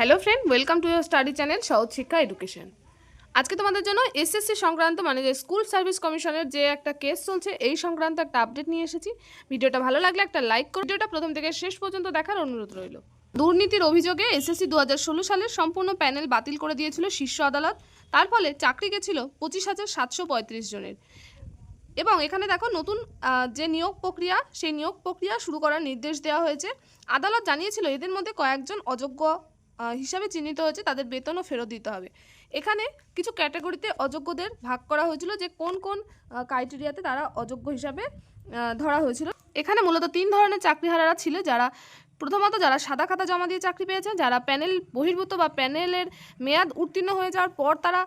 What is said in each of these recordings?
Hello friend welcome to your study channel Sohoj Shikkha education আজকে তোমাদের জন্য SSC সংক্রান্ত মানে যে স্কুল সার্ভিস কমিশনের যে একটা কেস চলছে, এই সংক্রান্ত একটা আপডেট নিয়ে এসেছি। ভিডিওটা ভালো লাগলে একটা লাইক করে। ভিডিওটা প্রথম থেকে শেষ পর্যন্ত দেখার অনুরোধ রইল। দুর্নীতির অভিযোগে এসএসসি দু হাজার ষোলো সালের সম্পূর্ণ প্যানেল বাতিল করে দিয়েছিল শীর্ষ আদালত। তার ফলে চাকরি গেছিল পঁচিশ হাজার সাতশো পঁয়ত্রিশ জনের। এবং এখানে দেখো নতুন যে নিয়োগ প্রক্রিয়া, সেই নিয়োগ প্রক্রিয়া শুরু করার নির্দেশ দেওয়া হয়েছে। আদালত জানিয়েছিল এদের মধ্যে কয়েকজন অযোগ্য হিসাবে চিহ্নিত হয়েছে, তাদের বেতনও ফেরত দিতে হবে। এখানে কিছু ক্যাটাগরিতে অযোগ্যদের ভাগ করা হয়েছিল যে কোন কোন ক্রাইটেরিয়াতে তারা অযোগ্য হিসাবে ধরা হয়েছিল। এখানে মূলত তিন ধরনের চাকরিহারারা ছিল যারা, প্রথমত যারা সাদা খাতা জমা দিয়ে চাকরি পেয়েছেন, যারা প্যানেল বহির্ভূত বা প্যানেলের মেয়াদ উত্তীর্ণ হয়ে যাওয়ার পর তারা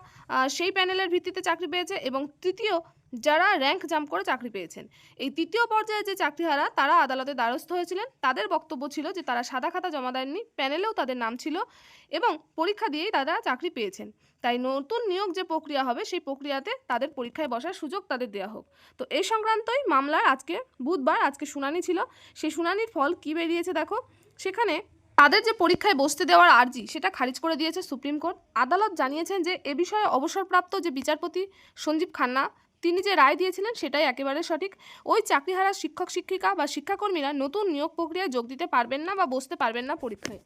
সেই প্যানেলের ভিত্তিতে চাকরি পেয়েছে এবং তৃতীয় যারা র্যাঙ্ক জাম্প করে চাকরি পেয়েছেন। এই তৃতীয় পর্যায়ে যে চাকরিহারা, তারা আদালতে দ্বারস্থ হয়েছিলেন। তাদের বক্তব্য ছিল যে তারা সাদা খাতা জমা দেননি, প্যানেলেও তাদের নাম ছিল এবং পরীক্ষা দিয়েই তারা চাকরি পেয়েছেন। তাই নতুন নিয়োগ যে প্রক্রিয়া হবে, সেই প্রক্রিয়াতে তাদের পরীক্ষায় বসার সুযোগ তাদের দেওয়া হোক। তো এই সংক্রান্তই মামলার আজকে, বুধবার আজকে শুনানি ছিল। সেই শুনানির ফল কী বেরিয়েছে দেখো। সেখানে তাদের যে পরীক্ষায় বসতে দেওয়ার আর্জি, সেটা খারিজ করে দিয়েছে সুপ্রিম কোর্ট। আদালত জানিয়েছেন যে এ বিষয়ে অবসরপ্রাপ্ত যে বিচারপতি সঞ্জীব খান্না তিনি যে রায় দিয়েছিলেন সেটাই একেবারে সঠিক। ওই চাকরিহারা শিক্ষক, শিক্ষিকা বা শিক্ষাকর্মীরা নতুন নিয়োগ প্রক্রিয়ায় যোগ দিতে পারবেন না বা বসতে পারবেন না পরীক্ষায়।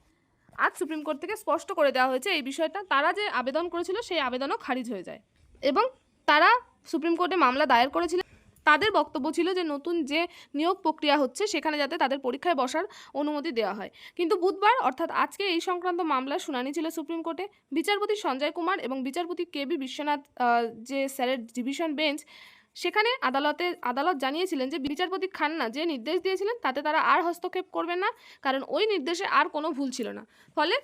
আজ সুপ্রিম কোর্ট থেকে স্পষ্ট করে দেওয়া হয়েছে এই বিষয়টা। তারা যে আবেদন করেছিল সেই আবেদনও খারিজ হয়ে যায়। এবং তারা সুপ্রিম কোর্টে মামলা দায়ের করেছিলেন তাদের বক্তব্য ছিল যে নতুন যে নিয়োগ প্রক্রিয়া হচ্ছে, সেখানে যাতে তাদের পরীক্ষায় বসার অনুমতি দেওয়া হয়। কিন্তু বুধবার, অর্থাৎ আজকে এই সংক্রান্ত মামলার শুনানি ছিল সুপ্রিম কোর্টে। বিচারপতি সঞ্জয় কুমার এবং বিচারপতি কে বি বিশ্বনাথ যে স্যারের ডিভিশন বেঞ্চ, সেখানে আদালতে, আদালত জানিয়েছিলেন যে বিচারপতি খান্না যে নির্দেশ দিয়েছিলেন, তাতে তারা আর হস্তক্ষেপ করবেন না, কারণ ওই নির্দেশে আর কোনো ভুল ছিল না। ফলে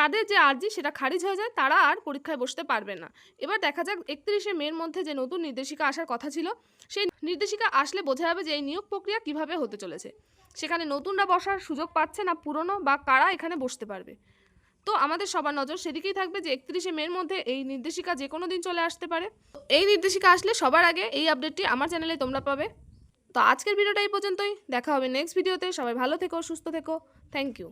তাদের যে আর্জি সেটা খারিজ হয়ে যায়, তারা আর পরীক্ষায় বসতে পারবে না। এবার দেখা যাক একত্রিশে মের মধ্যে যে নতুন নির্দেশিকা আসার কথা ছিল, সেই নির্দেশিকা আসলে বোঝা যাবে যে এই নিয়োগ প্রক্রিয়া কীভাবে হতে চলেছে। সেখানে নতুনরা বসার সুযোগ পাচ্ছে না পুরনো বা কারা এখানে বসতে পারবে। তো আমাদের সবার নজর সেদিকেই থাকবে যে একত্রিশে মের মধ্যে এই নির্দেশিকা যে কোনো দিন চলে আসতে পারে। এই নির্দেশিকা আসলে সবার আগে এই আপডেটটি আমার চ্যানেলে তোমরা পাবে। তো আজকের ভিডিওটা এই পর্যন্তই। দেখা হবে নেক্সট ভিডিওতে সবাই ভালো থেকো, সুস্থ থেকো। Thank you